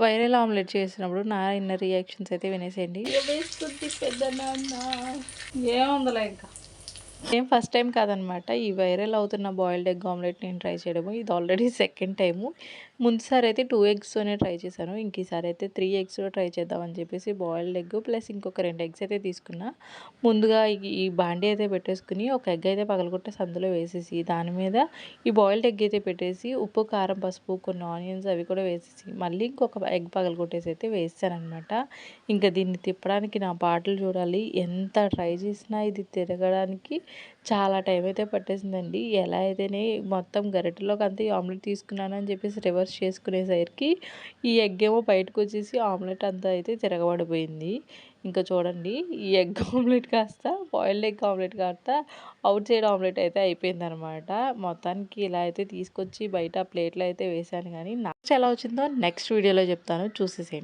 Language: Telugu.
వైరల్ ఆమ్లెట్ చేసినప్పుడు నా ఇన్నర్ రియాక్షన్స్ అయితే వినేసేయండి. వేస్తుంది పెద్ద నాన్న ఏముందిలే ఇంకా. ఏం ఫస్ట్ టైం కాదనమాట. ఈ వైరల్ అవుతున్న బాయిల్డ్ ఎగ్ ఆమ్లెట్ నేను ట్రై చేయడము. ఇది ఆల్రెడీ సెకండ్ టైము. ముందుసారి అయితే టూ ఎగ్స్తోనే ట్రై చేశాను. ఇంక ఈసారి అయితే త్రీ ఎగ్స్ ట్రై చేద్దామని చెప్పేసి బాయిల్డ్ ఎగ్ ప్లస్ ఇంకొక రెండు ఎగ్స్ అయితే తీసుకున్నా. ముందుగా ఈ- బాండీ అయితే పెట్టేసుకుని ఒక ఎగ్ అయితే పగలగొట్టేసి అందులో వేసేసి దాని మీద ఈ బాయిల్డ్ ఎగ్ అయితే పెట్టేసి ఉప్పు కారం పసుపు కొన్ని ఆనియన్స్ అవి కూడా వేసేసి మళ్ళీ ఇంకొక ఎగ్ పగలగొట్టేసి అయితే వేసానమాట ఇంకా దీన్ని తిప్పడానికి నా పాటలు చూడాలి. ఎంత ట్రై చేసినా ఇది తిరగడానికి చాలా టైం అయితే పట్టేసిందండి. ఎలా అయితేనే మొత్తం గరిటెలోకి అంతా ఈ ఆమ్లెట్ తీసుకున్నాను అని చెప్పేసి రివర్స్ చేసుకునేసరికి ఈ ఎగ్ ఏమో బయటకు వచ్చేసి ఆమ్లెట్ అంతా అయితే తిరగబడిపోయింది. ఇంకా చూడండి ఈ ఎగ్ ఆమ్లెట్ కాస్త బాయిల్డ్ ఎగ్ ఆమ్లెట్ కాస్త అవుట్ సైడ్ ఆమ్లెట్ అయితే అయిపోయింది అనమాట మొత్తానికి ఇలా అయితే తీసుకొచ్చి బయట ప్లేట్లో అయితే వేసాను కానీ నాకు ఎలా వచ్చిందో నెక్స్ట్ వీడియోలో చెప్తాను. చూసేసేయండి.